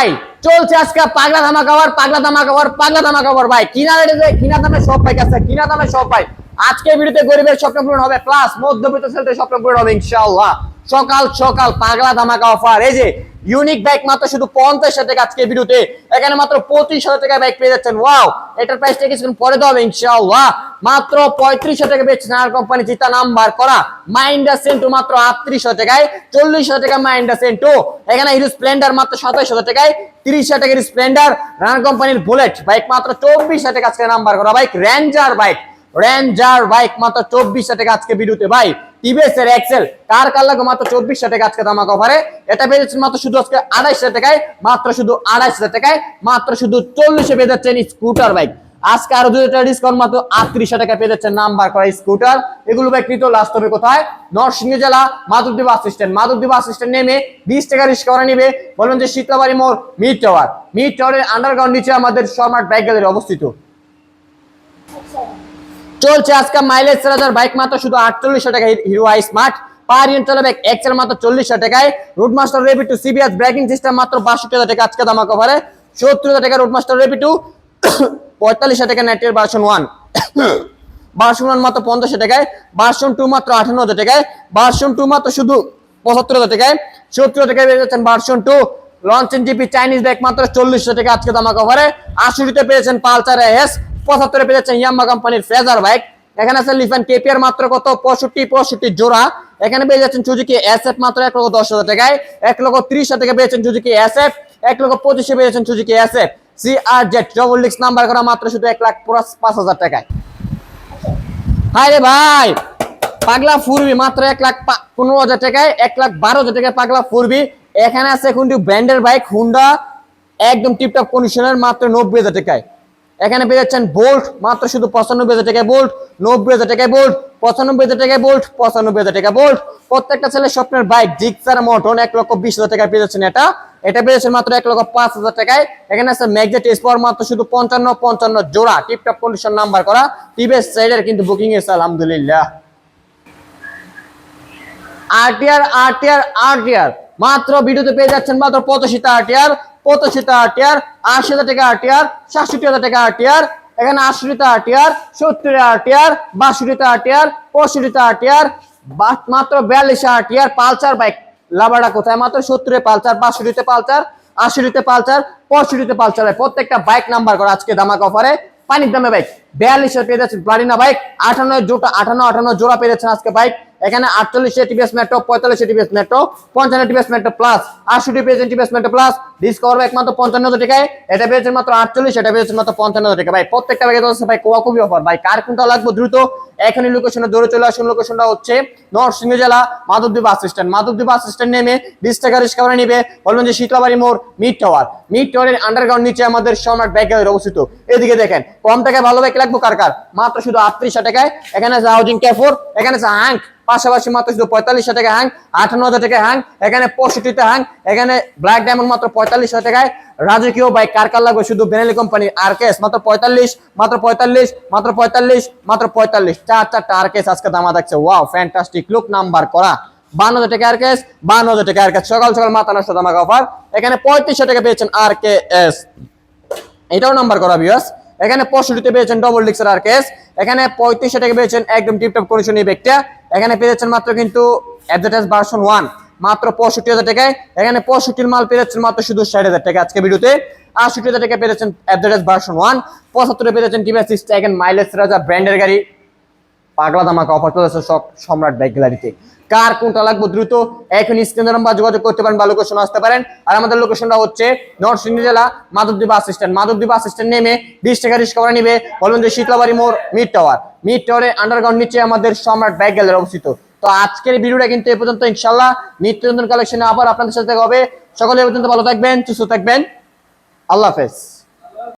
ভাই, চলছে আজকে পাগলা ধামা খাবার পাগলা ধামা খাবার পাগলা ধামা খাবার ভাই। কিনা রেটে কিনা দামে সব পাই কাছে কিনা দামে সব পাই। আজকে ভিডিওতে গরিবের স্বপ্ন পূরণ হবে প্লাস মধ্যবিত্ত ছেলেদের স্বপ্ন পূরণ হবে, ইনশাআল্লাহ। সকাল সকাল পাগলা ধামাকা অফার এই যে ইউনিক বাইক মাত্র শুধু পঞ্চাশ হাজার টাকা আজকে ভিডিওতে। এখানে মাত্র পঁচিশ হাজার টাকা বাইক পেয়ে যাচ্ছেন। ওয়াও এটার প্রাইসটা কিছুক্ষণ পরে দেওয়া হবে মাত্র পঁয়ত্রিশ হাজার টাকা পেয়েছেন আর কোম্পানি চিতা নাম্বার করা মাইন্ডা সেন্টু মাত্র আটত্রিশ হাজার টাকায় চল্লিশ হাজার টাকা মাইন্ডা সেন্টু এখানে হিরো স্প্লেন্ডার মাত্র সাতাইশ হাজার টাকায় তিরিশ হাজার টাকার স্প্লেন্ডার রানার কোম্পানির বুলেট বাইক মাত্র চব্বিশ হাজার টাকা আজকে নাম্বার করা bike ranger bike ranger bike মাত্র চব্বিশ হাজার টাকা আজকে ভিডিওতে। ভাই টিভিএস এর এক্সেল কার কার লাগবে মাত্র চব্বিশ টাকা আজকে দামা কভারে এটা পেয়ে যাচ্ছেন মাত্র শুধু আজকে আড়াইশ টাকায়, মাত্র শুধু আড়াইশ টাকায়, মাত্র শুধু চল্লিশে পেয়ে যাচ্ছেন স্কুটার বাইক আজকে আরও দুই টাকা ডিসকাউন্ট মাত্র আটত্রিশ টাকা পেয়ে যাচ্ছেন নাম্বার করা স্কুটার এগুলো বাইক নিতে লাস্ট হবে কোথায়? নরসিংহ জেলা, Madhabdi bus stand Madhabdi bus নেমে বিশ টাকা রিক্সা করে নিবে। বলবেন যে শীতলাবাড়ি মোড় মিড টাওয়ার মিড টাওয়ারের আন্ডারগ্রাউন্ড নিচে আমাদের শর্মার্ট বাইক গ্যালারি অবস্থিত। চলছে আজকে মাইলেজ চার হাজার বাইক মাত্র শুধু আটচল্লিশ টাকা hero I smart per unit চলে বাইক এক্সেল মাত্র চল্লিশ টাকায়। রুট মাস্টার রেপি টু সিবিএস ব্রেকিং সিস্টেম মাত্র বাষট্টি হাজার টাকা আজকে দামা কভারে সত্তর হাজার টাকা রুট মাস্টার রেপি টু পঁয়তাল্লিশ টাকা নেটের ভার্সন ওয়ান ভার্সন ওয়ান মাত্র পঞ্চাশ টাকায়। ভার্সন টু মাত্র আঠান্ন হাজার টাকায়। ভার্সন টু মাত্র শুধু পঁচাত্তর হাজার টাকায়। সত্তর টাকায় পেয়ে যাচ্ছেন ভার্সন টু লঞ্চেন জিপি চাইনিজ ব্যাগ মাত্র চল্লিশ হাজার টাকা আজকে দামা কভারে আশুরিতে পেয়েছেন পালচার এস পঁচাত্তরে পেয়ে যাচ্ছেন ইয়াম্মা কোম্পানির ফ্রেজার বাইক। এখানে আছে লিফান কেপিআর মাত্র কত? পঁয়ষট্টি পঁয়ষট্টি জোড়া। এখানে পেয়ে যাচ্ছেন সুজুকি এসএফ মাত্র এক লক্ষ দশ হাজার টাকায়। এক লক্ষ ত্রিশ হাজার টাকা পেয়েছেন সুজুকি এস এফ এক লক্ষ পঁচিশে পেয়েছেন Suzuki SF. C R Z double ডিক্স নাম্বার করা মাত্র শুধু এক লাখ পাঁচ হাজার টাকায়। হাই রে ভাই, পাগলা ফুরবি, মাত্র এক লাখ পনেরো হাজার টাকায়, এক লাখ বারো হাজার টাকায় পাগলা ফুরবি। এখানে আছে এখন ব্র্যান্ডের বাইক, হুন্ডা, একদম টিপটপ কন্ডিশনের মাত্র নব্বই হাজার টাকায়। এখানে পেয়ে যাচ্ছেন বোল্ট মাত্র শুধু পঁচানব্বই হাজার টাকায় বোল্ট নব্বই হাজার টাকায় বোল্ট পঁচানব্বই হাজার টাকায় বোল্ট পঁচানব্বই হাজার টাকা বোল্ট প্রত্যেকটা ছেলের স্বপ্নের বাইক জিক্সার মটন এক লক্ষ বিশ হাজার টাকায় পেয়ে যাচ্ছেন এটা। এটা পেয়ে যাচ্ছেন মাত্র এক লক্ষ পাঁচ হাজার টাকায়। এখানে আছে ম্যাগজেট স্পর মাত্র শুধু পঞ্চান্ন পঞ্চান্ন জোড়া। টিপটপ কন্ডিশন নাম্বার করা। টিভিএস সাইডের কিন্তু বুকিং এসে, আলহামদুলিল্লাহ। আরটিআর আরটিআর আরটিআর মাত্র ভিডিওতে পেয়ে যাচ্ছেন মাত্র পঁচাশিটা আরটিআর পঁচাশিটা আরটিআর আশি হাজার টাকা আরটিআর সাতষট্টি হাজার টাকা আরটিআর এখানে আশিটা আরটিআর সত্তর আরটিআর বাষট্টিটা আরটিআর পঁয়ষট্টিটা আরটিআর মাত্র বিয়াল্লিশ আরটিআর পালচার বাইক। লাভাটা কোথায়? মাত্র সত্তরে পালচার বাষট্টিতে পালচার আশিটিতে পালচার পঁয়ষট্টিতে পালসার প্রত্যেকটা বাইক নাম্বার করা আজকে দামাক অফারে পানির দামে বাইক। বিয়াল্লিশ পেয়ে যাচ্ছেন। প্লাটিনা বাইক জোড়া পেয়ে যাচ্ছেন আজকে বাইক। এখানে আটচল্লিশ টিভিএস মেট্রো পঁয়তাল্লিশ টিভিএস মেট্রো পঞ্চান্ন টিভিএস মেট্রো প্লাস আটষট্টি পেয়েছেন টিভিএস মেট্রো প্লাস বাইক মাত্র পঞ্চান্ন টাকায়। এটা পেয়েছেন মাত্র আটচল্লিশ, এটা পেয়েছেন মাত্র পঞ্চান্ন টাকা ভাই, প্রত্যেকটা ভাই, কোয়া খুবই অফার ভাই, কার কোনটা লাগবে দ্রুত, এখনই লোকেশনে দৌড়ে চলে আসুন। লোকেশনটা হচ্ছে নরসিংহ জেলা, Madhabdi bus stand Madhabdi bus stand নেমে বিশ টাকা রিক্সা করে নিবে বলবেন যে শীতলাবাড়ি মোড়, মিড টাওয়ার মিড টাওয়ারের আন্ডারগ্রাউন্ড নিচে আমাদের সম্রাট ব্যাগ অবস্থিত। এদিকে দেখেন, কম টাকায় ভালো লাগবে কার কার? মাত্র শুধু আটত্রিশ টাকায়। এখানে আছে হাউজিং ক্যাফোর এখানে আছে হ্যাঙ্ক পাশাপাশি মাত্র শুধু পঁয়তাল্লিশ টাকা হ্যাং আটান্ন হাজার টাকা হ্যাং এখানে পঁয়ষট্টিতে হ্যাং এখানে ব্ল্যাক ডায়মন্ড মাত্র পঁয়তাল্লিশ হাজার টাকায়। রাজকীয় বাইক কার কার লাগবে? শুধু বেনালি কোম্পানির আরকেস মাত্র পঁয়তাল্লিশ মাত্র পঁয়তাল্লিশ মাত্র পঁয়তাল্লিশ মাত্র পঁয়তাল্লিশ। চার চারটা আর আরকেস আজকে দামা থাকছে। ওয়াও ফ্যান্টাস্টিক লুক নাম্বার করা। বান্ন হাজার টাকা আর কেস বান্ন হাজার টাকা আর কেস সকাল সকাল মাথা নষ্ট দামাক অফার এখানে পঁয়ত্রিশশো টাকা পেয়েছেন আর কে এস এটাও নাম্বার করা বিয়াস এখানে পঁয়ষট্টিতে পেয়েছেন ডবল ডিক্সের আর কেস এখানে পঁয়ত্রিশশো টাকা পেয়েছেন একদম টিপটপ কন্ডিশন এই ব্যাগটা এখানে পেয়েছেন মাত্র কিন্তু অ্যাডভার্টাইজ ভার্সন ওয়ান মাত্র পঁয়ষট্টি হাজার টাকায়। এখানে পঁয়ষট্টির মাল পেয়েছেন মাত্র শুধু ষাট হাজার টাকা আজকে ভিডিওতে আটষট্টি হাজার টাকা পেয়েছেন অ্যাডভার্টাইজ ভার্সন ওয়ান পঁচাত্তরে পেয়েছেন টিভিএস স্ট্যাগন মাইলেজ রাজা ব্র্যান্ডের গাড়ি। পাগলা দামাকা অফার চলেছে সব সম্রাট বাইক গ্যালারিতে কার কোনটা লাগবে দ্রুত? এখন স্ক্রিনের নাম্বার যোগাযোগ করতে পারেন বা লোকেশন আসতে পারেন। আর আমাদের লোকেশনটা হচ্ছে নরসিংহ জেলা Madhabdi bus stand Madhabdi bus stand নেমে বিশ টাকা রিক্সা করে নিবে। বলবেন যে শীতলাবাড়ি মোড় মিড টাওয়ার মিড টাওয়ারের আন্ডারগ্রাউন্ড নিচে আমাদের সম্রাট বাইক গ্যালারি অবস্থিত। তো আজকের ভিডিওটা কিন্তু এ পর্যন্ত ইনশাল্লাহ নিত্য কালেকশনে আবার আপনাদের সাথে হবে। সকলে পর্যন্ত ভালো থাকবেন, সুস্থ থাকবেন। আল্লাহ হাফেজ।